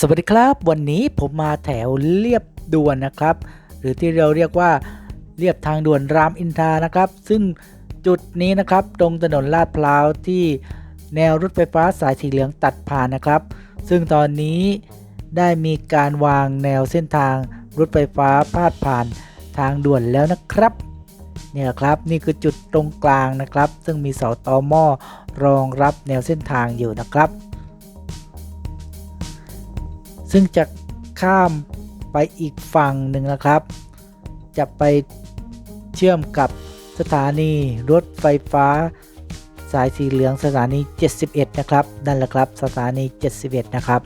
สวัสดีครับ วันนี้ผมมาแถวเรียบด่วนนะครับ หรือที่เราเรียกว่าเรียบทางด่วนรามอินทานะครับ ซึ่งจุดนี้นะครับ ตรงถนนลาดพร้าวที่แนวรถไฟฟ้าสายสีเหลืองตัดผ่านนะครับ ซึ่งตอนนี้ได้มีการวางแนวเส้นทางรถไฟฟ้าพาดผ่านทางด่วนแล้วนะครับเนี่ยครับนี่คือจุดตรงกลางนะครับ ซึ่งมีเสาตอหม้อรองรับแนวเส้นทางอยู่นะครับ ซึ่งจะข้ามไปอีกฝั่งหนึ่งนะครับ จะไปเชื่อมกับสถานีรถไฟฟ้า สายสีเหลืองสถานี 71 นะครับ นั่นแหละครับสถานี 71 นะครับ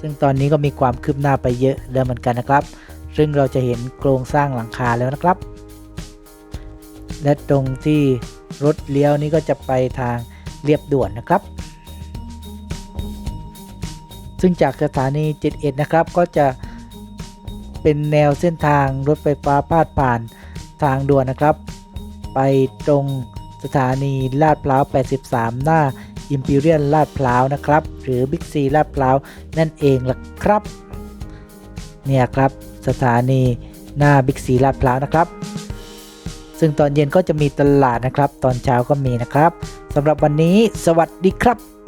ซึ่งตอนนี้ก็มีความคืบหน้าไปเยอะแล้วเหมือนกันนะครับ ซึ่งเราจะเห็นโครงสร้างหลังคาแล้วนะครับ และตรงที่รถเลี้ยวนี้ก็จะไปทางเรียบด่วนนะครับ ซึ่งจากสถานี 71 นะครับ ก็จะเป็นแนวเส้นทางรถไฟฟ้าพาดผ่านทางด่วนนะครับ ไปตรงสถานีลาดพร้าว 83 หน้า Imperial ลาดพร้าวนะครับ หรือบิ๊กซีลาดพร้าวนั่นเองล่ะครับ เนี่ยครับสถานีหน้าบิ๊กซีลาดพร้าวนะครับ ซึ่งตอนเย็นก็จะมีตลาดนะครับ ตอนเช้าก็มีนะครับสำหรับวันนี้สวัสดีครับ